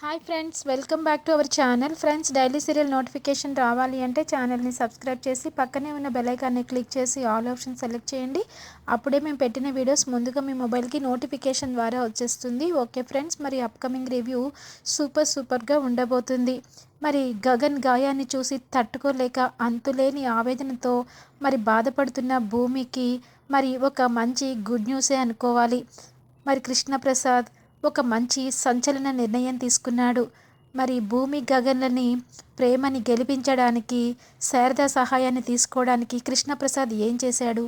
Hi friends welcome back to our channel friends daily serial notification రావాలి అంటే ఛానల్ని subscribe చేసి పక్కనే ఉన్న బెలైకాన్ని క్లిక్ చేసి ఆల్ ఆప్షన్ సెలెక్ట్ చేయండి. అప్పుడే మేము పెట్టిన వీడియోస్ ముందుగా మీ మొబైల్కి నోటిఫికేషన్ ద్వారా వచ్చేస్తుంది. ఓకే ఫ్రెండ్స్ మరి అప్కమింగ్ రివ్యూ సూపర్ సూపర్గా ఉండబోతుంది. మరి గగన్ గాయాన్ని చూసి తట్టుకోలేక అంతులేని ఆవేదనతో మరి బాధపడుతున్న భూమికి మరి ఒక మంచి గుడ్ న్యూసే అనుకోవాలి. మరి కృష్ణప్రసాద్ ఒక మంచి సంచలన నిర్ణయం తీసుకున్నాడు. మరి భూమి గగన్లని ప్రేమని గెలిపించడానికి శారద సహాయాన్ని తీసుకోవడానికి కృష్ణప్రసాద్ ఏం చేశాడు?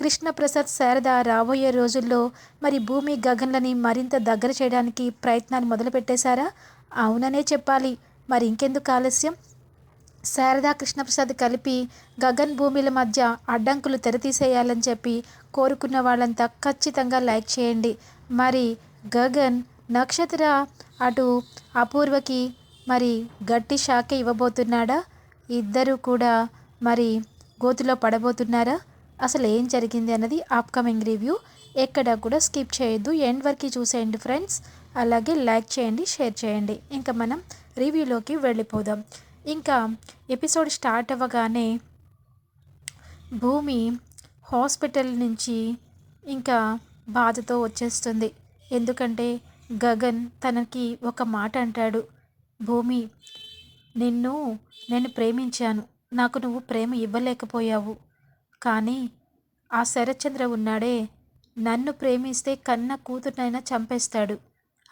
కృష్ణప్రసాద్ శారద రాబోయే రోజుల్లో మరి భూమి గగన్లని మరింత దగ్గర చేయడానికి ప్రయత్నాలు మొదలుపెట్టేశారా? అవుననే చెప్పాలి. మరి ఇంకెందుకు ఆలస్యం? శారద కృష్ణప్రసాద్ కలిపి గగన్ భూమిల మధ్య అడ్డంకులు తెరతీసేయాలని చెప్పి కోరుకున్న వాళ్ళంతా ఖచ్చితంగా లైక్ చేయండి. మరి గగన్ నక్షత్ర అటు అపూర్వకి మరి గట్టి షాకే ఇవ్వబోతున్నాడా? ఇద్దరు కూడా మరి గోతులో పడబోతున్నారా? అసలు ఏం జరిగింది అన్నది అప్కమింగ్ రివ్యూ ఎక్కడ కూడా స్కిప్ చేయొద్దు. ఎండ్ వరకు చూసేయండి ఫ్రెండ్స్ అలాగే లైక్ చేయండి షేర్ చేయండి. ఇంకా మనం రివ్యూలోకి వెళ్ళిపోదాం. ఇంకా ఎపిసోడ్ స్టార్ట్ అవ్వగానే భూమి హాస్పిటల్ నుంచి ఇంకా బాధతో వచ్చేస్తుంది. ఎందుకంటే గగన్ తనకి ఒక మాట అంటాడు. భూమి నిన్ను నేను ప్రేమించాను. నాకు నువ్వు ప్రేమ ఇవ్వలేకపోయావు. కానీ ఆ శరత్చంద్ర ఉన్నాడే. నన్ను ప్రేమిస్తే కన్న కూతురునైనా చంపేస్తాడు.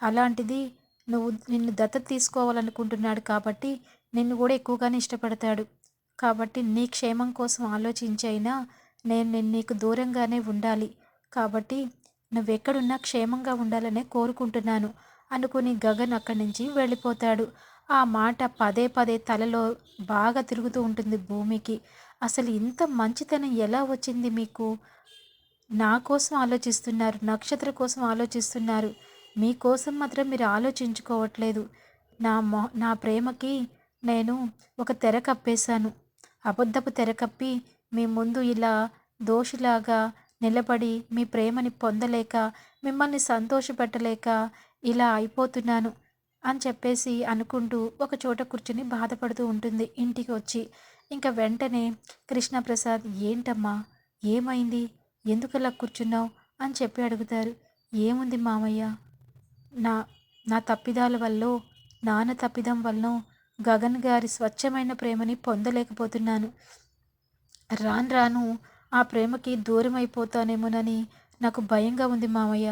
అలాంటిది నువ్వు నిన్ను దత్తత తీసుకోవాలనుకుంటున్నాడు కాబట్టి నిన్ను కూడా ఎక్కువగానే ఇష్టపడతాడు. కాబట్టి నీ క్షేమం కోసం ఆలోచించైనా నేను నేను నీకు దూరంగానే ఉండాలి. కాబట్టి నువ్వెక్కడున్నా క్షేమంగా ఉండాలనే కోరుకుంటున్నాను. అనుకుని గగన్ అక్కడి నుంచి వెళ్ళిపోతాడు. ఆ మాట పదే పదే తలలో బాగా తిరుగుతూ ఉంటుంది భూమికి. అసలు ఇంత మంచితనం ఎలా వచ్చింది మీకు? నా కోసం ఆలోచిస్తున్నారు నక్షత్ర కోసం ఆలోచిస్తున్నారు. మీకోసం మాత్రం మీరు ఆలోచించుకోవట్లేదు. నా మొ నా ప్రేమకి నేను ఒక తెర కప్పేశాను. అబద్ధపు తెర కప్పి మీ ముందు ఇలా దోషిలాగా నిలబడి మీ ప్రేమని పొందలేక మిమ్మల్ని సంతోషపెట్టలేక ఇలా అయిపోతున్నాను అని చెప్పేసి అనుకుంటూ ఒక చోట కూర్చుని బాధపడుతూ ఉంటుంది ఇంటికి వచ్చి. ఇంకా వెంటనే కృష్ణప్రసాద్ ఏంటమ్మా? ఏమైంది? ఎందుకలా కూర్చున్నావు? అని చెప్పి అడుగుతారు. ఏముంది మామయ్య? నా నా తప్పిదాల వల్ల నాన్న తప్పిదం వల్ల గగన్ గారి స్వచ్ఛమైన ప్రేమని పొందలేకపోతున్నాను. రాను రాను ఆ ప్రేమకి దూరం అయిపోతానేమోనని నాకు భయంగా ఉంది మామయ్య.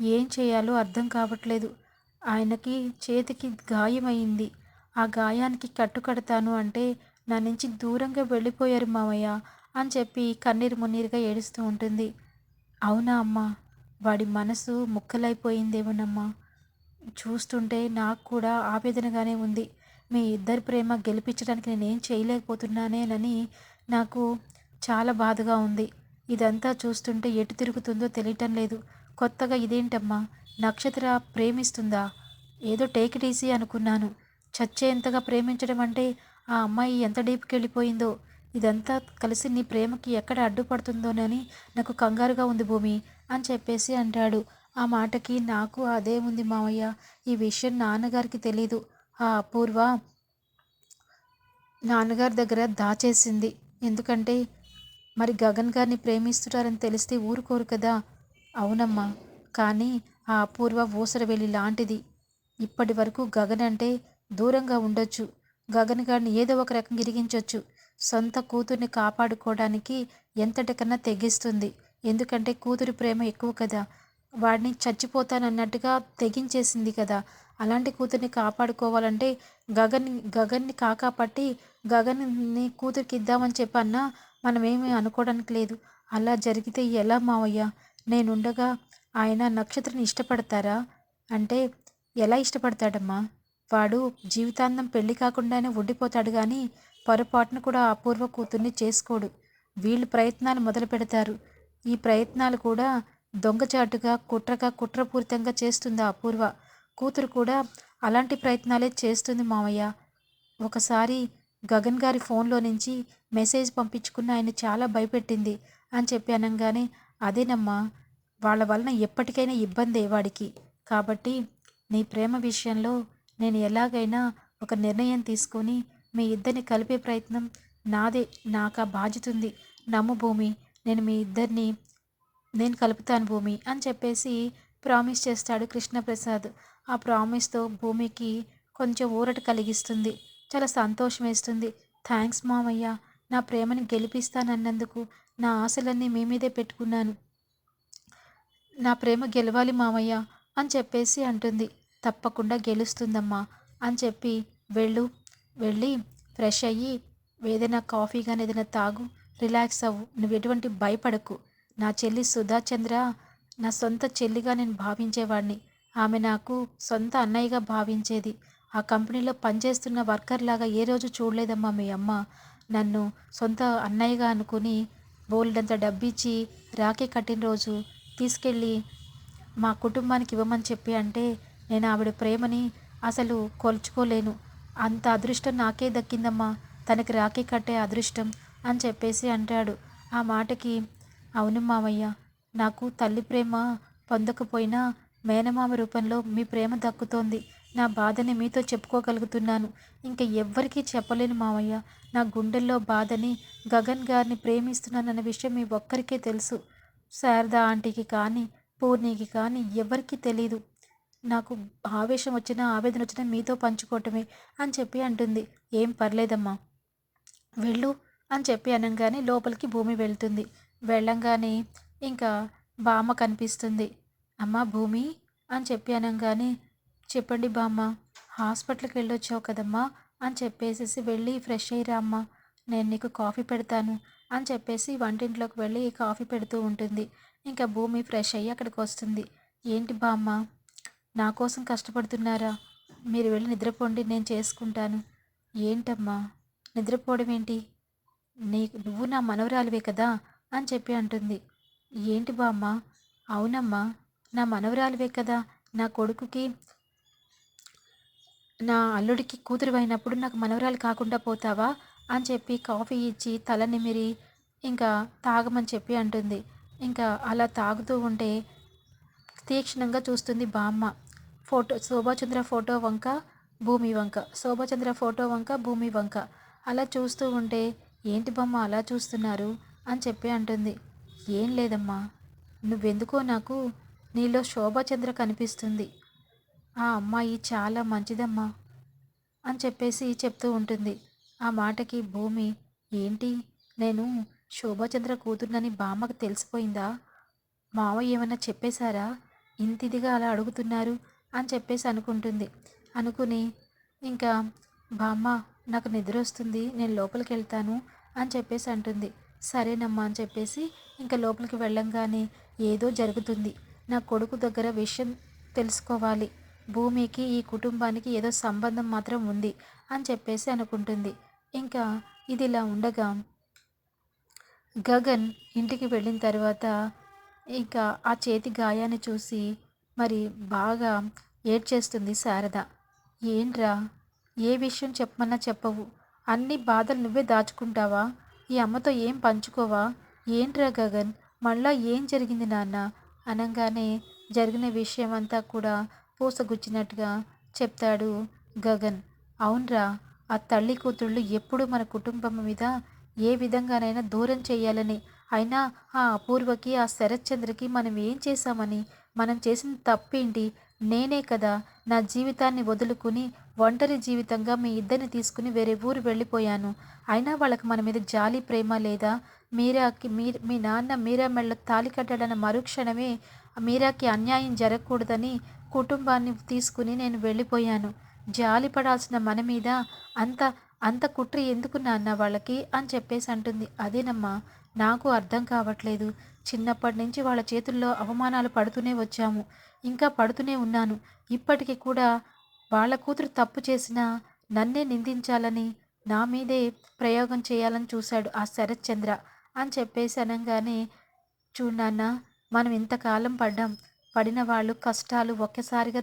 ఏం చేయాలో అర్థం కావట్లేదు. ఆయనకి చేతికి గాయమైంది. ఆ గాయానికి కట్టుకడతాను అంటే నా నుంచి దూరంగా వెళ్ళిపోయారు మామయ్య అని చెప్పి కన్నీరు మున్నీరుగా ఏడుస్తూ ఉంటుంది. అవునా అమ్మా? వాడి మనసు ముక్కలైపోయిందేమోనమ్మా. చూస్తుంటే నాకు కూడా ఆవేదనగానే ఉంది. మీ ఇద్దరి ప్రేమ గెలిపించడానికి నేనేం చేయలేకపోతున్నానేనని నాకు చాలా బాధగా ఉంది. ఇదంతా చూస్తుంటే ఎటు తిరుగుతుందో తెలియటం లేదు. కొత్తగా ఇదేంటమ్మా? నక్షత్ర ప్రేమిస్తుందా? ఏదో టేక్ ఇట్ ఈజీ అనుకున్నాను. చచ్చేంతగా ప్రేమించడం అంటే ఆ అమ్మాయి ఎంత డీప్కి వెళ్ళిపోయిందో. ఇదంతా కలిసి నీ ప్రేమకి ఎక్కడ అడ్డుపడుతుందోనని నాకు కంగారుగా ఉంది భూమి అని చెప్పేసి అంటాడు. ఆ మాటకి నాకు అదే ఉంది మామయ్య ఈ విషయం నాన్నగారికి తెలీదు. ఆ అపూర్వ నాన్నగారి దగ్గర దాచేసింది. ఎందుకంటే మరి గగన్ గారిని ప్రేమిస్తున్నారని తెలిస్తే ఊరుకోరు కదా? అవునమ్మా. కానీ ఆ అపూర్వ ఊసరవెల్లి లాంటిది. ఇప్పటి వరకు గగన్ అంటే దూరంగా ఉండొచ్చు. గగన్ గారిని ఏదో ఒక రకం ఇరిగించవచ్చు సొంత కూతుర్ని కాపాడుకోవడానికి ఎంతటికన్నా తెగిస్తుంది. ఎందుకంటే కూతురి ప్రేమ ఎక్కువ కదా. వాడిని చచ్చిపోతానన్నట్టుగా తెగించేసింది కదా. అలాంటి కూతుర్ని కాపాడుకోవాలంటే గగన్ గగన్ని కాకాపట్టి గగన్ని కూతురికి ఇద్దామని చెప్పన్నా మనమేమీ అనుకోవడానికి లేదు. అలా జరిగితే ఎలా మావయ్య? నేనుండగా ఆయన నక్షత్రని ఇష్టపడతారా? అంటే ఎలా ఇష్టపడతాడమ్మా? వాడు జీవితాంతం పెళ్ళి కాకుండానే ఉండిపోతాడు కానీ పొరపాటును కూడా అపూర్వ కూతుర్ని చేసుకోడు. వీళ్ళు ప్రయత్నాలు మొదలు పెడతారు. ఈ ప్రయత్నాలు కూడా దొంగచాటుగా కుట్రగా కుట్రపూరితంగా చేస్తుంది అపూర్వ. కూతురు కూడా అలాంటి ప్రయత్నాలే చేస్తుంది మామయ్య ఒకసారి గగన్ గారి ఫోన్లో నుంచి మెసేజ్ పంపించుకున్న ఆయన చాలా భయపెట్టింది అని చెప్పి అనగానే అదేనమ్మా వాళ్ళ వలన ఎప్పటికైనా ఇబ్బందే వాడికి. కాబట్టి నీ ప్రేమ విషయంలో నేను ఎలాగైనా ఒక నిర్ణయం తీసుకొని మీ ఇద్దరిని కలిపే ప్రయత్నం నాదే నాకు ఆ బాధ్యత ఉంది. నమ్ము భూమి నేను మీ ఇద్దరిని నేను కలుపుతాను భూమి అని చెప్పేసి ప్రామిస్ చేస్తాడు కృష్ణప్రసాద్. ఆ ప్రామిస్తో భూమికి కొంచెం ఊరట కలిగిస్తుంది. చాలా సంతోషం వేస్తుంది. థ్యాంక్స్ మామయ్య నా ప్రేమని గెలిపిస్తానన్నందుకు నా ఆశలన్నీ మీ మీదే పెట్టుకున్నాను. నా ప్రేమ గెలవాలి మామయ్య అని చెప్పేసి అంటుంది. తప్పకుండా గెలుస్తుందమ్మా అని చెప్పి వెళ్ళు వెళ్ళి ఫ్రెష్ అయ్యి ఏదైనా కాఫీ కానీ ఏదైనా తాగు రిలాక్స్ అవ్వు. నువ్వు ఎటువంటి భయపడకు. నా చెల్లి సుధాచంద్ర నా సొంత చెల్లిగా నేను భావించేవాడిని. ఆమె నాకు సొంత అన్నయ్యగా భావించేది. ఆ కంపెనీలో పనిచేస్తున్న వర్కర్ లాగా ఏ రోజు చూడలేదమ్మా మీ అమ్మ. నన్ను సొంత అన్నయ్యగా అనుకుని బోల్డంత డబ్బిచ్చి రాఖీ కట్టిన రోజు తీసుకెళ్ళి మా కుటుంబానికి ఇవ్వమని చెప్పి అంటే నేను ఆవిడ ప్రేమని అసలు కొలుచుకోలేను. అంత అదృష్టం నాకే దక్కిందమ్మా. తనకి రాఖీ కట్టే అదృష్టం అని చెప్పేసి అంటాడు. ఆ మాటకి అవును మామయ్య నాకు తల్లి ప్రేమ పొందకపోయినా మేనమామ రూపంలో మీ ప్రేమ దక్కుతోంది. నా బాధని మీతో చెప్పుకోగలుగుతున్నాను. ఇంకా ఎవ్వరికీ చెప్పలేను మామయ్య నా గుండెల్లో బాధని గగన్ గారిని ప్రేమిస్తున్నానన్న విషయం మీ ఒక్కరికే తెలుసు. శారదా ఆంటీకి కానీ పూర్ణికి కానీ ఎవరికీ తెలీదు. నాకు ఆవేశం వచ్చినా ఆవేదన వచ్చినా మీతో పంచుకోవటమే అని చెప్పి అంటుంది. ఏం పర్లేదమ్మా. వెళ్ళు అని చెప్పి అనగానే లోపలికి భూమి వెళ్తుంది. వెళ్ళంగానే ఇంకా బామ్మ కనిపిస్తుంది. అమ్మ భూమి అని చెప్పి అనగానే చెప్పండి బామ్మ హాస్పిటల్కి వెళ్ళొచ్చావు కదమ్మా అని చెప్పేసేసి వెళ్ళి ఫ్రెష్ అయ్యిరామ్మా నేను నీకు కాఫీ పెడతాను అని చెప్పేసి వంటింట్లోకి వెళ్ళి కాఫీ పెడుతూ ఉంటుంది. ఇంకా భూమి ఫ్రెష్ అయ్యి అక్కడికి వస్తుంది. ఏంటి బామ్మ నా కోసం కష్టపడుతున్నారా? మీరు వెళ్ళి నిద్రపోండి నేను చేసుకుంటాను. ఏంటమ్మా నిద్రపోవడం ఏంటి? నీకు నువ్వు నా మనవరాలివే కదా అని చెప్పి అంటుంది. ఏంటి బామ్మ అవునమ్మా నా మనవరాలివే కదా నా కొడుకుకి నా అల్లుడికి కూతురు అయినప్పుడు నాకు మనవరాలు కాకుండా పోతావా? అని చెప్పి కాఫీ ఇచ్చి తల నిమిరి ఇంకా తాగమని చెప్పి అంటుంది. ఇంకా అలా తాగుతూ ఉంటే తీక్షణంగా చూస్తుంది బామ్మ. ఫోటో శోభాచంద్ర ఫోటో వంక భూమి వంక. శోభాచంద్ర ఫోటో వంక భూమి వంక. అలా చూస్తూ ఉంటే ఏంటి బొమ్మ అలా చూస్తున్నారు? అని చెప్పి అంటుంది. ఏం లేదమ్మా. నువ్వెందుకో నాకు నీలో శోభాచంద్ర కనిపిస్తుంది. ఆ అమ్మాయి చాలా మంచిదమ్మా అని చెప్పేసి చెప్తూ ఉంటుంది. ఆ మాటకి భూమి ఏంటి? నేను శోభాచంద్ర కూతురునని బామ్మకు తెలిసిపోయిందా? మావయ్య ఏమైనా చెప్పేశారా? ఇంత ఇదిగా అలా అడుగుతున్నారు అని చెప్పేసి అనుకుంటుంది. అనుకుని ఇంకా బామ్మ నాకు నిద్ర వస్తుంది నేను లోపలికి వెళ్తాను అని చెప్పేసి అంటుంది. సరేనమ్మా అని చెప్పేసి ఇంకా లోపలికి వెళ్ళంగానే ఏదో జరుగుతుంది. నా కొడుకు దగ్గర విషయం తెలుసుకోవాలి. భూమికి ఈ కుటుంబానికి ఏదో సంబంధం మాత్రం ఉంది అని చెప్పేసి అనుకుంటుంది. ఇంకా ఇది ఇలా ఉండగా గగన్ ఇంటికి వెళ్ళిన తర్వాత ఇంకా ఆ చేతి గాయాన్ని చూసి మరి బాగా ఏడ్చేస్తుంది శారద. ఏంట్రా? ఏ విషయం చెప్పమన్నా చెప్పవు. అన్ని బాధలు నువ్వే దాచుకుంటావా? ఈ అమ్మతో ఏం పంచుకోవా? ఏంట్రా గగన్? మళ్ళా ఏం జరిగింది నాన్న? అనగానే జరిగిన విషయం అంతా కూడా పూసగుచ్చినట్టుగా చెప్తాడు గగన్. అవునరా ఆ తల్లి కూతుళ్ళు ఎప్పుడు మన కుటుంబం మీద ఏ విధంగానైనా దూరం చేయాలని అయినా ఆ అపూర్వకి ఆ శరత్చంద్రకి మనం ఏం చేశామని? మనం చేసిన తప్పేంటి? నేనే కదా నా జీవితాన్ని వదులుకుని ఒంటరి జీవితంగా మీ ఇద్దరిని తీసుకుని వేరే ఊరు వెళ్ళిపోయాను. అయినా వాళ్ళకి మన మీద జాలి ప్రేమ లేదా? మీరాకి మీ మీ నాన్న మీరా మెళ్ళ తాలి కట్టడన్న మరుక్షణమే మీరాకి అన్యాయం జరగకూడదని కుటుంబాన్ని తీసుకుని నేను వెళ్ళిపోయాను. జాలి పడాల్సిన మన మీద అంత అంత కుట్ర ఎందుకు నాన్న వాళ్ళకి అని చెప్పేసి అంటుంది. అదేనమ్మా నాకు అర్థం కావట్లేదు. చిన్నప్పటి నుంచి వాళ్ళ చేతుల్లో అవమానాలు పడుతూనే వచ్చాము. ఇంకా పడుతూనే ఉన్నాను. ఇప్పటికీ కూడా వాళ్ళ కూతురు తప్పు చేసినా నన్నే నిందించాలని నా మీదే ప్రయోగం చేయాలని చూశాడు ఆ శరత్చంద్ర అని చెప్పేసి అనగానే చూడన్నా మనం ఇంతకాలం పడ్డాం. పడిన వాళ్ళు కష్టాలు ఒక్కసారిగా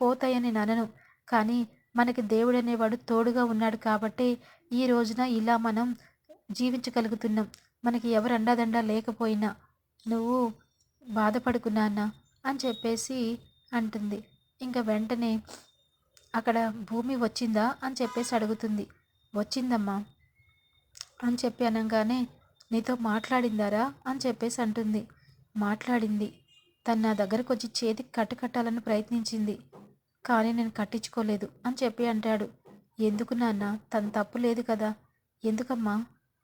పోతాయని ననను. కానీ మనకి దేవుడు అనేవాడు తోడుగా ఉన్నాడు కాబట్టి ఈ రోజున ఇలా మనం జీవించగలుగుతున్నాం. మనకి ఎవరు అండాదండా లేకపోయినా నువ్వు బాధపడుకున్నానా అని చెప్పేసి అంటుంది. ఇంకా వెంటనే అక్కడ భూమి వచ్చిందా అని చెప్పేసి అడుగుతుంది. వచ్చిందమ్మా అని చెప్పి అనగానే నీతో మాట్లాడిందారా? అని చెప్పేసి అంటుంది. మాట్లాడింది. తను నా దగ్గరకు వచ్చి చేతికి కట్టు కట్టాలని ప్రయత్నించింది. కానీ నేను కట్టించుకోలేదు అని చెప్పి అంటాడు. ఎందుకు నాన్న? తన తప్పు లేదు కదా. ఎందుకమ్మా?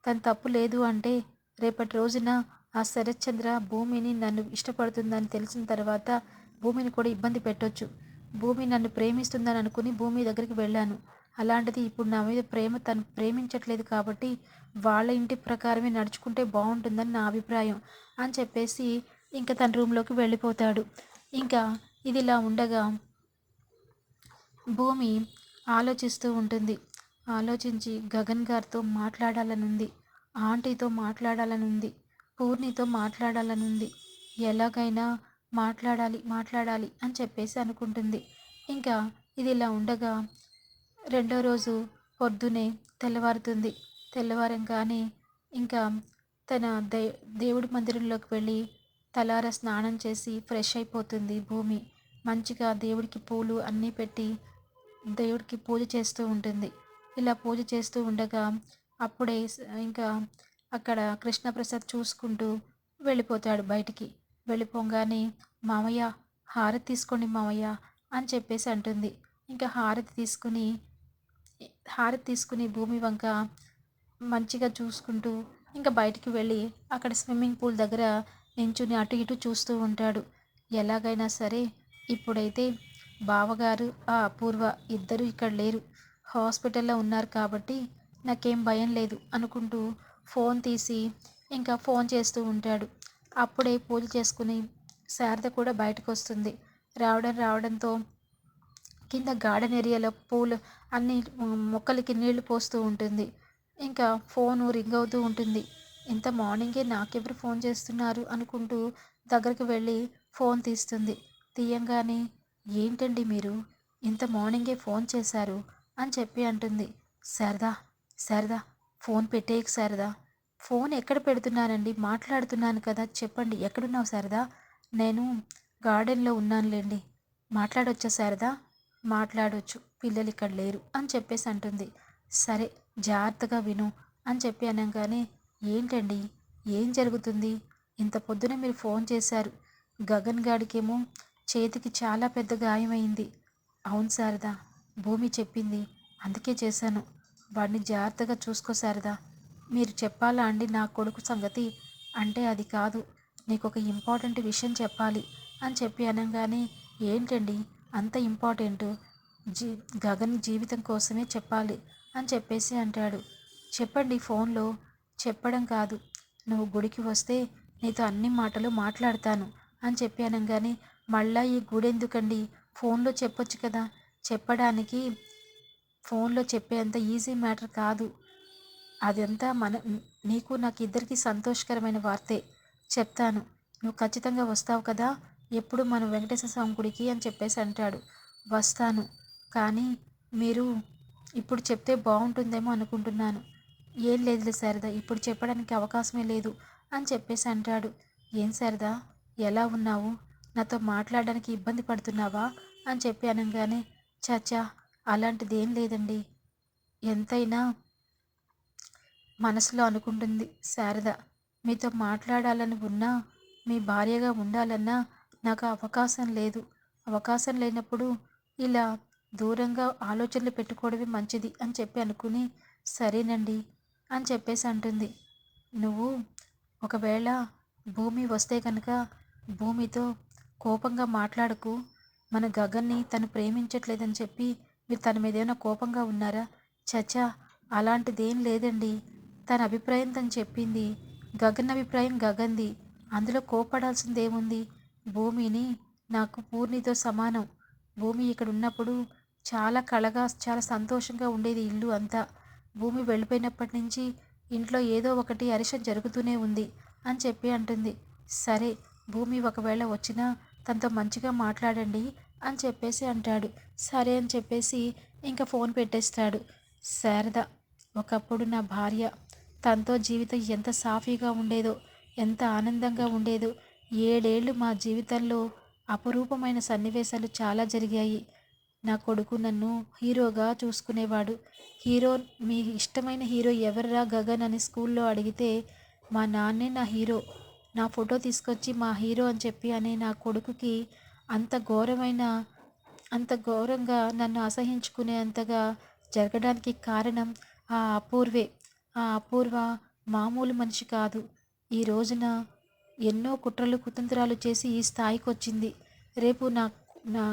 తన తప్పు లేదు అంటే రేపటి రోజున ఆ శరత్చంద్ర భూమిని నన్ను ఇష్టపడుతుందని తెలిసిన తర్వాత భూమిని కూడా ఇబ్బంది పెట్టొచ్చు. భూమి నన్ను ప్రేమిస్తుందని అనుకుని భూమి దగ్గరికి వెళ్ళాను. అలాంటిది ఇప్పుడు నా మీద ప్రేమ తను ప్రేమించట్లేదు కాబట్టి వాళ్ళ ఇంటి ప్రకారమే నడుచుకుంటే బాగుంటుందని నా అభిప్రాయం అని చెప్పేసి ఇంకా తన రూమ్లోకి వెళ్ళిపోతాడు. ఇంకా ఇదిలా ఉండగా భూమి ఆలోచిస్తూ ఉంటుంది. ఆలోచించి గగన్ గారితో మాట్లాడాలనుంది. ఆంటీతో మాట్లాడాలనుంది. పూర్ణితో మాట్లాడాలనుంది. ఎలాగైనా మాట్లాడాలి మాట్లాడాలి అని చెప్పేసి అనుకుంటుంది. ఇంకా ఇది ఇలా ఉండగా రెండో రోజు పొద్దునే తెల్లవారుతుంది. తెల్లవారంగానే ఇంకా తన దే దేవుడి మందిరంలోకి వెళ్ళి తలార స్నానం చేసి ఫ్రెష్ అయిపోతుంది భూమి. మంచిగా దేవుడికి పూలు అన్నీ పెట్టి దేవుడికి పూజ చేస్తూ ఉంటుంది. ఇలా పూజ చేస్తూ ఉండగా అప్పుడే ఇంకా అక్కడ కృష్ణప్రసాద్ చూసుకుంటూ వెళ్ళిపోతాడు బయటికి. వెళ్ళిపోగానే మామయ్య హారతి తీసుకోండి మామయ్య అని చెప్పేసి అంటుంది. ఇంకా హారతి తీసుకుని హారతి తీసుకుని భూమి వంక మంచిగా చూసుకుంటూ ఇంకా బయటికి వెళ్ళి అక్కడ స్విమ్మింగ్ పూల్ దగ్గర నించుని అటు ఇటు చూస్తూ ఉంటాడు. ఎలాగైనా సరే ఇప్పుడైతే బావగారు ఆ అపూర్వ ఇద్దరు ఇక్కడ లేరు. హాస్పిటల్లో ఉన్నారు కాబట్టి నాకేం భయం లేదు అనుకుంటూ ఫోన్ తీసి ఇంకా ఫోన్ చేస్తూ ఉంటాడు. అప్పుడే పూజ చేసుకుని శారద కూడా బయటకు వస్తుంది రావడం రావడంతో కింద గార్డెన్ ఏరియాలో పూలు అన్ని మొక్కలకి నీళ్ళు పోస్తూ ఉంటుంది. ఇంకా ఫోను రింగ్ అవుతూ ఉంటుంది. ఇంత మార్నింగే నాకెవరు ఫోన్ చేస్తున్నారు అనుకుంటూ దగ్గరికి వెళ్ళి ఫోన్ తీస్తుంది. తీయంగానే ఏంటండి మీరు? ఇంత మార్నింగే ఫోన్ చేశారు అని చెప్పి అంటుంది. శారదా శారదా ఫోన్ పెట్టేయకు శారదా. ఫోన్ ఎక్కడ పెడుతున్నానండి? మాట్లాడుతున్నాను కదా చెప్పండి. ఎక్కడున్నావు శారదా? నేను గార్డెన్లో ఉన్నానులేండి. మాట్లాడొచ్చా శారదా? మాట్లాడొచ్చు. పిల్లలు ఇక్కడ లేరు అని చెప్పేసి అంటుంది. సరే జాగ్రత్తగా విను అని చెప్పి అనగానే ఏంటండి? ఏం జరుగుతుంది? ఇంత పొద్దున మీరు ఫోన్ చేశారు. గగన్ గాడికేమో చేతికి చాలా పెద్ద గాయమైంది. అవును శారదా భూమి చెప్పింది. అందుకే చేశాను. వాడిని జాగ్రత్తగా చూసుకో శారదా. మీరు చెప్పాలా అండి నా కొడుకు సంగతి? అంటే అది కాదు. నీకు ఒక ఇంపార్టెంట్ విషయం చెప్పాలి అని చెప్పి అనగానే ఏంటండి? అంత ఇంపార్టెంట్? జీ గగన్ జీవితం కోసమే చెప్పాలి అని చెప్పేసి అంటాడు. చెప్పండి ఫోన్లో. చెప్పడం కాదు. నువ్వు గుడికి వస్తే నీతో అన్ని మాటలు మాట్లాడతాను అని చెప్పి అనగానే మళ్ళా ఈ గుడి ఎందుకండి? ఫోన్లో చెప్పొచ్చు కదా. చెప్పడానికి ఫోన్లో చెప్పేంత ఈజీ మ్యాటర్ కాదు. అదంతా మన నీకు నాకు ఇద్దరికి సంతోషకరమైన వార్తే. చెప్తాను. నువ్వు ఖచ్చితంగా వస్తావు కదా? ఎప్పుడు మనం వెంకటేశ్వర స్వామి గుడికి అని చెప్పేసి అంటాడు. వస్తాను. కానీ మీరు ఇప్పుడు చెప్తే బాగుంటుందేమో అనుకుంటున్నాను. ఏం లేదులే శారదా ఇప్పుడు చెప్పడానికి అవకాశమే లేదు అని చెప్పేసి అంటాడు. ఏం శారదా ఎలా ఉన్నావు? నాతో మాట్లాడడానికి ఇబ్బంది పడుతున్నావా? అని చెప్పి అనగానే చచ్చా అలాంటిది ఏం లేదండి. ఎంతైనా మనసులో అనుకుంటుంది శారద. మీతో మాట్లాడాలని ఉన్నా మీ భార్యగా ఉండాలన్నా నాకు అవకాశం లేదు. అవకాశం లేనప్పుడు ఇలా దూరంగా ఆలోచనలు పెట్టుకోవడమే మంచిది అని చెప్పి అనుకుని సరేనండి అని చెప్పేసి అంటుంది. నువ్వు ఒకవేళ భూమి వస్తే కనుక భూమితో కోపంగా మాట్లాడకు. మన గగన్ని తను ప్రేమించట్లేదని చెప్పి మీరు తన మీద ఏమైనా కోపంగా ఉన్నారా? చచ్చా అలాంటిదేం లేదండి. తన అభిప్రాయం తను చెప్పింది. గగన్ అభిప్రాయం గగన్ది. అందులో కోపడాల్సింది ఏముంది భూమిని నాకు పూర్ణితో సమానం. భూమి ఇక్కడ ఉన్నప్పుడు చాలా కళగా చాలా సంతోషంగా ఉండేది ఇల్లు అంతా. భూమి వెళ్ళిపోయినప్పటి నుంచి ఇంట్లో ఏదో ఒకటి అరిషం జరుగుతూనే ఉంది అని చెప్పి అంటుంది. సరే భూమి ఒకవేళ వచ్చినా తనతో మంచిగా మాట్లాడండి అని చెప్పేసి అంటాడు. సరే అని చెప్పేసి ఇంకా ఫోన్ పెట్టేస్తాడు. శారద ఒకప్పుడు నా భార్య. తనతో జీవితం ఎంత సాఫీగా ఉండేదో ఎంత ఆనందంగా ఉండేదో ఏడేళ్ళు మా జీవితంలో అపురూపమైన సన్నివేశాలు చాలా జరిగాయి. నా కొడుకు నన్ను హీరోగా చూసుకునేవాడు. హీరో మీ ఇష్టమైన హీరో ఎవర్రా గగన్ అని స్కూల్లో అడిగితే మా నాన్నే నా హీరో నా ఫోటో తీసుకొచ్చి మా హీరో అని చెప్పి అనే నా కొడుకుకి అంత ఘోరమైన అంత ఘోరంగా నన్ను అసహించుకునేంతగా జరగడానికి కారణం ఆ అపూర్వే. ఆ అపూర్వ మామూలు మనిషి కాదు. ఈ రోజున ఎన్నో కుట్రలు కుతంత్రాలు చేసి ఈ స్థాయికి వచ్చింది రేపు నా నా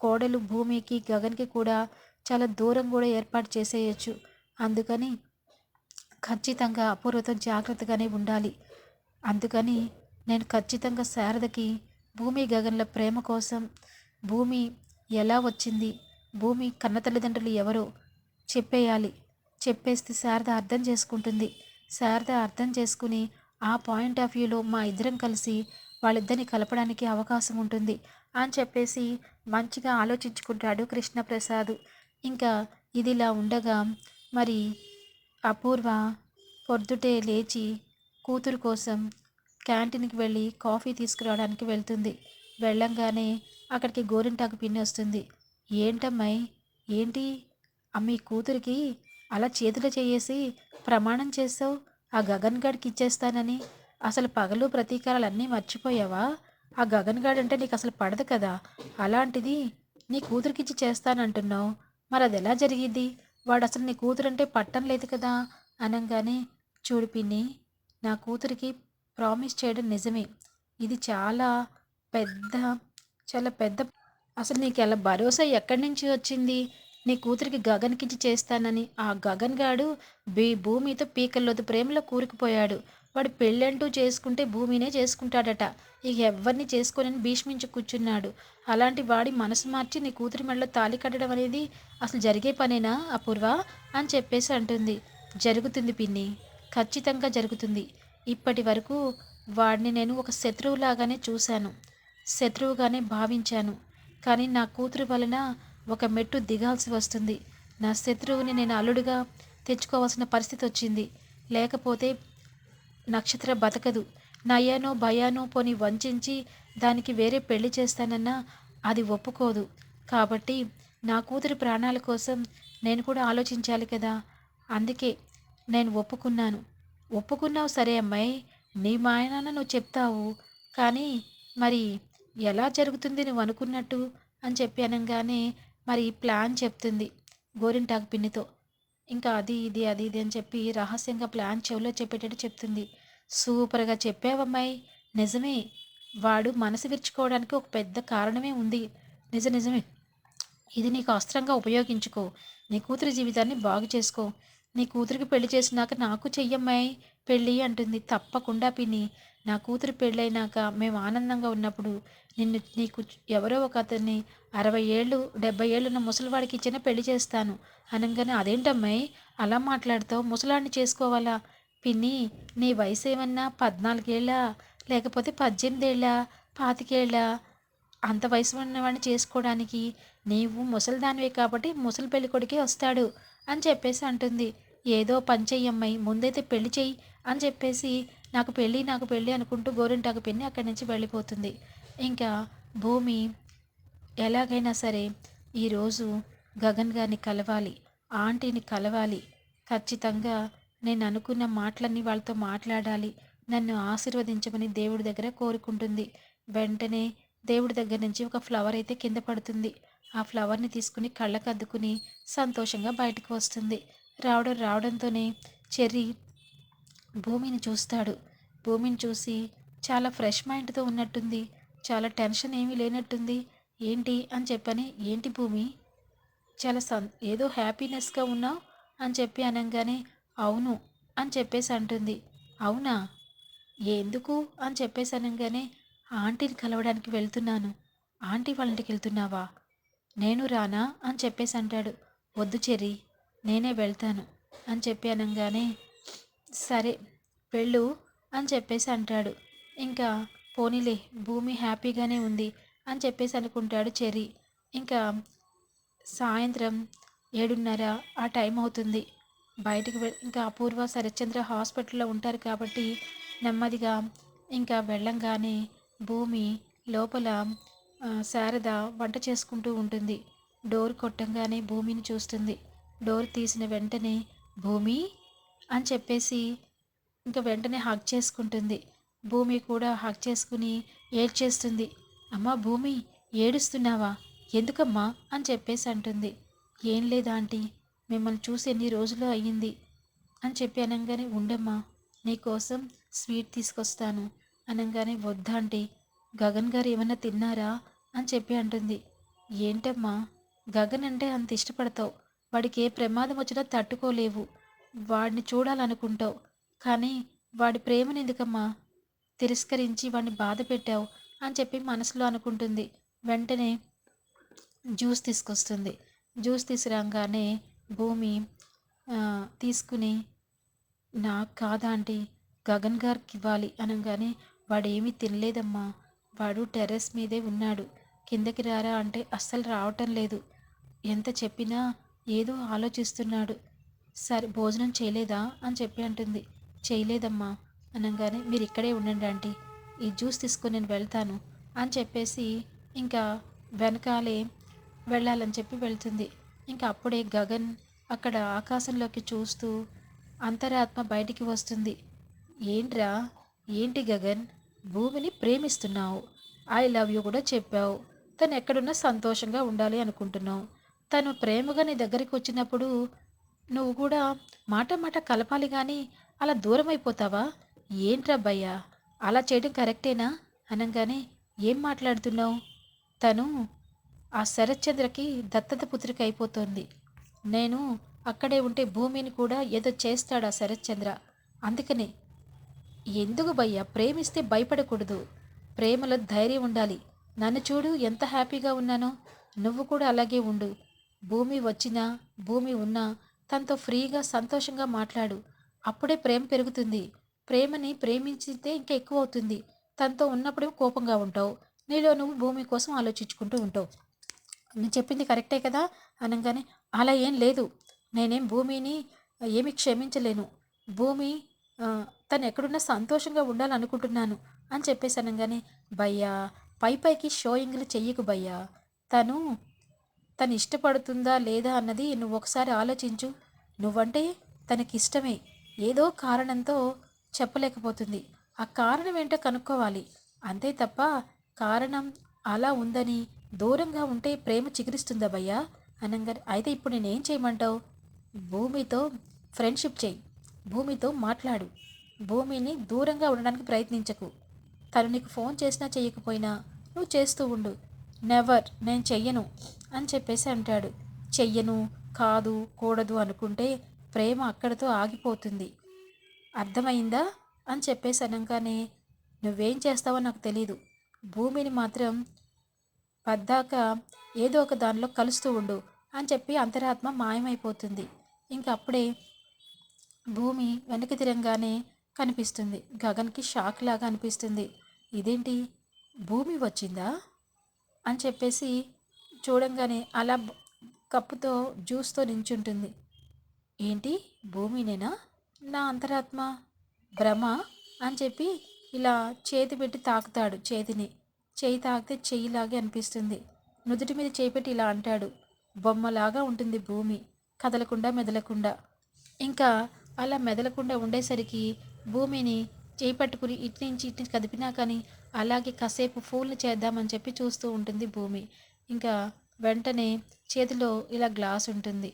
కోడలు భూమికి గగన్కి కూడా చాలా దూరం కూడా ఏర్పాటు చేసేయచ్చు. అందుకని ఖచ్చితంగా అపూర్వతో జాగ్రత్తగానే ఉండాలి. అందుకని నేను ఖచ్చితంగా శారదకి భూమి గగన్ల ప్రేమ కోసం భూమి ఎలా వచ్చింది భూమి కన్న తల్లిదండ్రులు ఎవరో చెప్పేయాలి. చెప్పేస్తే శారద అర్థం చేసుకుంటుంది. శారద అర్థం చేసుకుని ఆ పాయింట్ ఆఫ్ వ్యూలో మా ఇద్దరం కలిసి వాళ్ళిద్దరిని కలపడానికి అవకాశం ఉంటుంది. అని చెప్పేసి మంచిగా ఆలోచించుకుంటాడు కృష్ణప్రసాద్. ఇంకా ఇదిలా ఉండగా మరి అపూర్వ పొద్దుటే లేచి కూతురు కోసం క్యాంటీన్కి వెళ్ళి కాఫీ తీసుకురావడానికి వెళ్తుంది. వెళ్ళంగానే అక్కడికి గోరింటాకు పిన్ని వస్తుంది. ఏంటమ్మాయి? ఏంటి? అమ్మీ కూతురికి అలా చేతులు చేయేసి ప్రమాణం చేస్తావు? ఆ గగన్ గడికి ఇచ్చేస్తానని? అసలు పగలు ప్రతీకారాలు అన్నీ మర్చిపోయావా? ఆ గగన్ గాడు అంటే నీకు అసలు పడదు కదా? అలాంటిది నీ కూతురికిచ్చి చేస్తానంటున్నావు. మరి అది ఎలా జరిగింది వాడు అసలు నీ కూతురు అంటే పట్టం లేదు కదా? అనగానే చూడు పిన్ని నా కూతురికి ప్రామిస్ చేయడం నిజమే. ఇది చాలా పెద్ద చాలా పెద్ద అసలు నీకు ఎలా భరోసా ఎక్కడి నుంచి వచ్చింది? నీ కూతురికి గగన్కిచ్చి చేస్తానని ఆ గగన్ గాడు బీ భూమితో పీకల్లోతు ప్రేమలో కూరుకుపోయాడు. వాడు పెళ్ళంటూ చేసుకుంటే భూమినే చేసుకుంటాడట. ఇక ఎవరిని చేసుకోనని భీష్మించి కూర్చున్నాడు. అలాంటి వాడి మనసు మార్చి నీ కూతురి మెడలో తాళి కట్టడం అనేది అసలు జరిగే పనేనా అపూర్వ? అని చెప్పేసి అంటుంది. జరుగుతుంది పిన్ని. ఖచ్చితంగా జరుగుతుంది. ఇప్పటి వరకు వాడిని నేను ఒక శత్రువులాగానే చూశాను. శత్రువుగానే భావించాను. కానీ నా కూతురు వలన ఒక మెట్టు దిగాల్సి వస్తుంది. నా శత్రువుని నేను అల్లుడుగా తెచ్చుకోవాల్సిన పరిస్థితి వచ్చింది. లేకపోతే నక్షత్ర బతకదు. నయ్యానో భయానో పోని వంచి దానికి వేరే పెళ్ళి చేస్తానన్నా అది ఒప్పుకోదు. కాబట్టి నా కూతురి ప్రాణాల కోసం నేను కూడా ఆలోచించాలి కదా. అందుకే నేను ఒప్పుకున్నాను. ఒప్పుకున్నావు సరే అమ్మాయి. నీ మాయనాన్న నువ్వు చెప్తావు. కానీ మరి ఎలా జరుగుతుంది నువ్వు అనుకున్నట్టు అని చెప్పి అనగానే మరి ప్లాన్ చెప్తుంది గోరింటాకు పిన్నితో. ఇంకా అది ఇది అది ఇది అని చెప్పి రహస్యంగా ప్లాన్ చెవిలో చెప్పేటట్టు చెప్తుంది. సూపర్గా చెప్పావమ్మాయి. నిజమే. వాడు మనసు విరుచుకోవడానికి ఒక పెద్ద కారణమే ఉంది. నిజ నిజమే. ఇది నీకు అస్త్రంగా ఉపయోగించుకో. నీ కూతురి జీవితాన్ని బాగు చేసుకో. నీ కూతురికి పెళ్ళి చేసినాక నాకు చెయ్యమ్మాయి. పెళ్ళి అంటుంది. తప్పకుండా పిని నా కూతురు పెళ్ళైనాక మేము ఆనందంగా ఉన్నప్పుడు నిన్ను నీకు ఎవరో ఒక అతన్ని అరవై ఏళ్ళు డెబ్బై ఏళ్ళున్న ముసలివాడికి ఇచ్చిన పెళ్ళి చేస్తాను. అనగానే అదేంటమ్మాయి? అలా మాట్లాడుతావు? ముసలాడిని చేసుకోవాలా? పిన్ని నీ వయసు ఏమన్నా పద్నాలుగేళ్ళ? లేకపోతే పద్దెనిమిదేళ్ళ? పాతికేళ్ళ? అంత వయసు ఉన్నవాడిని చేసుకోవడానికి నీవు ముసలిదానివే కాబట్టి ముసలి పెళ్ళికొడికే వస్తాడు అని చెప్పేసి అంటుంది. ఏదో పని చెయ్యమ్మాయి ముందైతే పెళ్ళి చెయ్యి అని చెప్పేసి నాకు పెళ్ళి నాకు పెళ్ళి అనుకుంటూ గోరింటాకు పిన్ని అక్కడి నుంచి వెళ్ళిపోతుంది. ఇంకా భూమి ఎలాగైనా సరే ఈరోజు గగన్ గారిని కలవాలి ఆంటీని కలవాలి. ఖచ్చితంగా నేను అనుకున్న మాటలన్నీ వాళ్ళతో మాట్లాడాలి. నన్ను ఆశీర్వదించమని దేవుడి దగ్గర కోరుకుంటుంది. వెంటనే దేవుడి దగ్గర నుంచి ఒక ఫ్లవర్ అయితే కింద పడుతుంది. ఆ ఫ్లవర్ని తీసుకుని కళ్ళకు అద్దుకుని సంతోషంగా బయటకు వస్తుంది. రావడం రావడంతోనే చెర్రీ భూమిని చూస్తాడు. భూమిని చూసి చాలా ఫ్రెష్ మైండ్తో ఉన్నట్టుంది. చాలా టెన్షన్ ఏమీ లేనట్టుంది. ఏంటి అని చెప్పని ఏంటి భూమి? చాలా సం ఏదో హ్యాపీనెస్గా ఉన్నావు అని చెప్పి అనగానే అవును అని చెప్పేసి అంటుంది. అవునా? ఎందుకు? అని చెప్పేసి అనగానే ఆంటీని కలవడానికి వెళ్తున్నాను. ఆంటీ వాళ్ళ ఇంటికి వెళ్తున్నావా? నేను రానా? అని చెప్పేసి అంటాడు. వద్దు చెర్రీ నేనే వెళ్తాను. అని చెప్పి అనగానే సరే వెళ్ళు అని చెప్పేసి అంటాడు. ఇంకా పోనీలే భూమి హ్యాపీగానే ఉంది అని చెప్పేసి అనుకుంటాడు చెర్రీ. ఇంకా సాయంత్రం ఏడున్నర ఆ టైం అవుతుంది. బయటకు ఇంకా అపూర్వ శరత్చంద్ర హాస్పిటల్లో ఉంటారు కాబట్టి నెమ్మదిగా ఇంకా వెళ్ళంగానే భూమి లోపల శారద వంట చేసుకుంటూ ఉంటుంది. డోర్ కొట్టంగానే భూమిని చూస్తుంది. డోర్ తీసిన వెంటనే భూమి అని చెప్పేసి ఇంకా వెంటనే హక్ చేసుకుంటుంది. భూమి కూడా హక్ చేసుకుని ఏడ్చేస్తుంది. అమ్మా భూమి ఏడుస్తున్నావా? ఎందుకమ్మా? అని చెప్పేసి అంటుంది. ఏం లేదా ఆంటీ మిమ్మల్ని చూసి ఎన్ని రోజులు అయ్యింది? అని చెప్పి అనగానే ఉండమ్మా నీకోసం స్వీట్ తీసుకొస్తాను. అనగానే వద్దా ఆంటీ గగన్ గారు ఏమైనా తిన్నారా? అని చెప్పి అంటుంది. ఏంటమ్మా గగన్ అంటే అంత ఇష్టపడతావు. వాడికి ఏ ప్రమాదం వచ్చినా తట్టుకోలేవు. వాడిని చూడాలనుకుంటావు. కానీ వాడి ప్రేమను ఎందుకమ్మా తిరస్కరించి వాడిని బాధ పెట్టావు? అని చెప్పి మనసులో అనుకుంటుంది. వెంటనే జ్యూస్ తీసుకొస్తుంది. జ్యూస్ తీసుకురాగానే భూమి తీసుకుని నాకు కాదా ఆంటీ గగన్ గారికి ఇవ్వాలి అనగానే వాడు ఏమీ తినలేదమ్మా. వాడు టెర్రస్ మీదే ఉన్నాడు. కిందకి రారా అంటే అస్సలు రావటం లేదు. ఎంత చెప్పినా ఏదో ఆలోచిస్తున్నాడు. సరే భోజనం చేయలేదా అని చెప్పి అంటుంది. చేయలేదమ్మా అనగానే మీరు ఇక్కడే ఉండండి ఆంటీ. ఈ జ్యూస్ తీసుకొని నేను వెళ్తాను అని చెప్పేసి ఇంకా వెనకాలే వెళ్ళాలని చెప్పి వెళ్తుంది. ఇంకా అప్పుడే గగన్ అక్కడ ఆకాశంలోకి చూస్తూ అంతరాత్మ బయటికి వస్తుంది. ఏంట్రా? ఏంటి గగన్? భూమిని ప్రేమిస్తున్నావు. ఐ లవ్ యూ కూడా చెప్పావు. తను ఎక్కడున్నా సంతోషంగా ఉండాలి అనుకుంటున్నావు. తను ప్రేమగా నీ దగ్గరికి వచ్చినప్పుడు నువ్వు కూడా మాట మాట కలపాలి కానీ అలా దూరం అయిపోతావా ఏంట్రా భయ్యా? అలా చేయడం కరెక్టేనా? అనగానే ఏం మాట్లాడుతున్నావు? తను ఆ శరత్చంద్రకి దత్తత పుత్రిక అయిపోతుంది. నేను అక్కడే ఉంటే భూమిని కూడా ఏదో చేస్తాడు ఆ శరత్చంద్ర? అందుకనే ఎందుకు భయ్యా? ప్రేమిస్తే భయపడకూడదు. ప్రేమలో ధైర్యం ఉండాలి. నన్ను చూడు ఎంత హ్యాపీగా ఉన్నానో. నువ్వు కూడా అలాగే ఉండు. భూమి వచ్చినా భూమి ఉన్నా తనతో ఫ్రీగా సంతోషంగా మాట్లాడు. అప్పుడే ప్రేమ పెరుగుతుంది. ప్రేమని ప్రేమించితే ఇంకా ఎక్కువ అవుతుంది. తనతో ఉన్నప్పుడే కోపంగా ఉంటావు. నీలో నువ్వు భూమి కోసం ఆలోచించుకుంటూ ఉంటావు. నేను చెప్పింది కరెక్టే కదా? అనగానే అలా ఏం లేదు. నేనేం భూమిని ఏమి క్షమించలేను. భూమి తను ఎక్కడున్నా సంతోషంగా ఉండాలనుకుంటున్నాను అని చెప్పేసి అనగానే భయ్యా పై పైకి షోయింగ్లు చెయ్యకు భయ్యా. తను తను ఇష్టపడుతుందా లేదా అన్నది నువ్వు ఒకసారి ఆలోచించు. నువ్వంటే తనకి ఇష్టమే. ఏదో కారణంతో చెప్పలేకపోతుంది. ఆ కారణం ఏంటో కనుక్కోవాలి. అంతే తప్ప కారణం అలా ఉందని దూరంగా ఉంటే ప్రేమ చిగురిస్తుందా భయ్యా? అనగానే అయితే ఇప్పుడు నేనేం చేయమంటావు? భూమితో ఫ్రెండ్షిప్ చేయి. భూమితో మాట్లాడు. భూమిని దూరంగా ఉండడానికి ప్రయత్నించకు. తను నీకు ఫోన్ చేసినా చేయకపోయినా నువ్వు చేస్తూ ఉండు. నెవర్ నేను చెయ్యను అని చెప్పేసి అంటాడు. చెయ్యను కాదు కూడదు అనుకుంటే ప్రేమ అక్కడితో ఆగిపోతుంది. అర్థమైందా? అని చెప్పేసి అనగానే నువ్వేం చేస్తావో నాకు తెలీదు. భూమిని మాత్రం పద్దాక ఏదో ఒక దానిలో కలుస్తూ ఉండు అని చెప్పి అంతరాత్మ మాయమైపోతుంది. ఇంకా అప్పుడే భూమి వెనక్కి తిరంగానే కనిపిస్తుంది. గగన్కి షాక్ లాగా అనిపిస్తుంది. ఇదేంటి? భూమి వచ్చిందా? అని చెప్పేసి చూడంగానే అలా కప్పుతో జ్యూస్తో నించుంటుంది. ఏంటి? భూమినేనా? నా అంతరాత్మ? భ్రమ? అని చెప్పి ఇలా చేతి పెట్టి తాకుతాడు చేతిని. చేయి తాకితే చెయ్యిలాగే అనిపిస్తుంది. నుదుటి మీద చేయి పెట్టి ఇలా అంటాడు. బొమ్మలాగా ఉంటుంది భూమి. కదలకుండా మెదలకుండా. ఇంకా అలా మెదలకుండా ఉండేసరికి భూమిని చేయి పట్టుకుని ఇటు నుంచి ఇటు నుంచి కదిపినా కానీ అలాగే కాసేపు ఫూల్ని చేద్దామని చెప్పి చూస్తూ ఉంటుంది భూమి. ఇంకా వెంటనే చేతిలో ఇలా గ్లాస్ ఉంటుంది.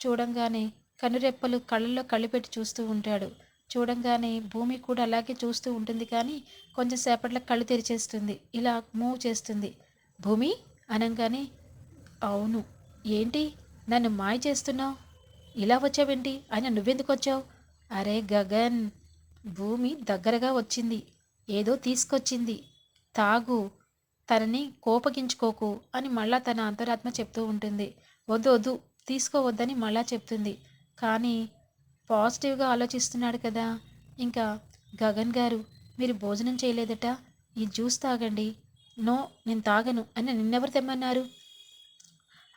చూడంగానే కనురెప్పలు కళ్ళల్లో కళ్ళు పెట్టి చూస్తూ ఉంటాడు. చూడంగానే భూమి కూడా అలాగే చూస్తూ ఉంటుంది కానీ కొంచెం సేపట్లో కళ్ళు తెరిచేస్తుంది. ఇలా మూవ్ చేస్తుంది. భూమి? అనగానే అవును. ఏంటి? నన్ను మాయ చేస్తున్నావు? ఇలా వచ్చావేంటి? ఆయన నువ్వెందుకు వచ్చావు? అరే గగన్ భూమి దగ్గరగా వచ్చింది. ఏదో తీసుకొచ్చింది. తాగు. తనని కోపగించుకోకు అని మళ్ళా తన అంతరాత్మ చెప్తూ ఉంటుంది. వద్దు వద్దు. తీసుకోవద్దని మళ్ళా చెప్తుంది. కానీ పాజిటివ్గా ఆలోచిస్తున్నాడు కదా. ఇంకా గగన్ గారు మీరు భోజనం చేయలేదట? ఈ జ్యూస్ తాగండి. నో నేను తాగను అని నిన్నెవరు తెమ్మన్నారు?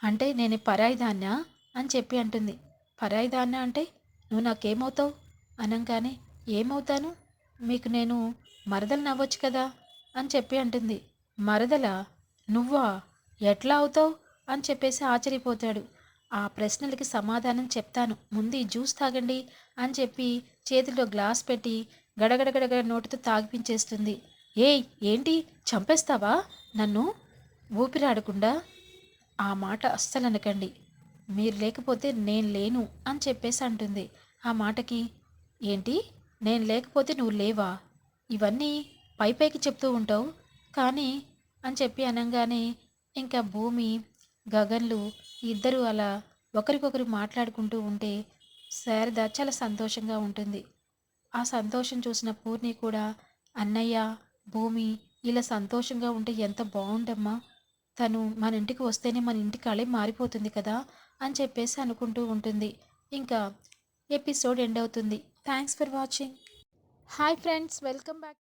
అంటే నేను పరాయిదాన్నా అని చెప్పి అంటుంది. పరాయిదాన్నా అంటే నువ్వు నాకేమవుతావు? అనగానే ఏమవుతాను? మీకు నేను మరదలు నవ్వచ్చు కదా? అని చెప్పి అంటుంది. మరదలా? నువ్వా? ఎట్లా అవుతావు? అని చెప్పేసి ఆశ్చర్యపోతాడు. ఆ ప్రశ్నలకి సమాధానం చెప్తాను. ముందు ఈ జ్యూస్ తాగండి అని చెప్పి చేతిలో గ్లాస్ పెట్టి గడగడగడగడ నోటితో తాగిపించేస్తుంది. ఏయ్ ఏంటి? చంపేస్తావా? నన్ను? ఊపిరాడకుండా? ఆ మాట అస్సలు అనకండి. మీరు లేకపోతే నేను లేను అని చెప్పేసి అంటుంది. ఆ మాటకి ఏంటి? నేను లేకపోతే నువ్వు లేవా? ఇవన్నీ పై పైకి చెప్తూ ఉంటావు. కానీ అని చెప్పి అనగానే ఇంకా భూమి గగన్లు ఇద్దరు అలా ఒకరికొకరు మాట్లాడుకుంటూ ఉంటే శారద చాలా సంతోషంగా ఉంటుంది. ఆ సంతోషం చూసిన పూర్ణి కూడా అన్నయ్య భూమి ఇలా సంతోషంగా ఉంటే ఎంత బాగుండమ్మా. తను మన ఇంటికి వస్తేనే మన ఇంటి కళే మారిపోతుంది కదా అని చెప్పేసి అనుకుంటూ ఉంటుంది. ఇంకా ఎపిసోడ్ ఎండ్ అవుతుంది. Thanks for watching. Hi friends welcome back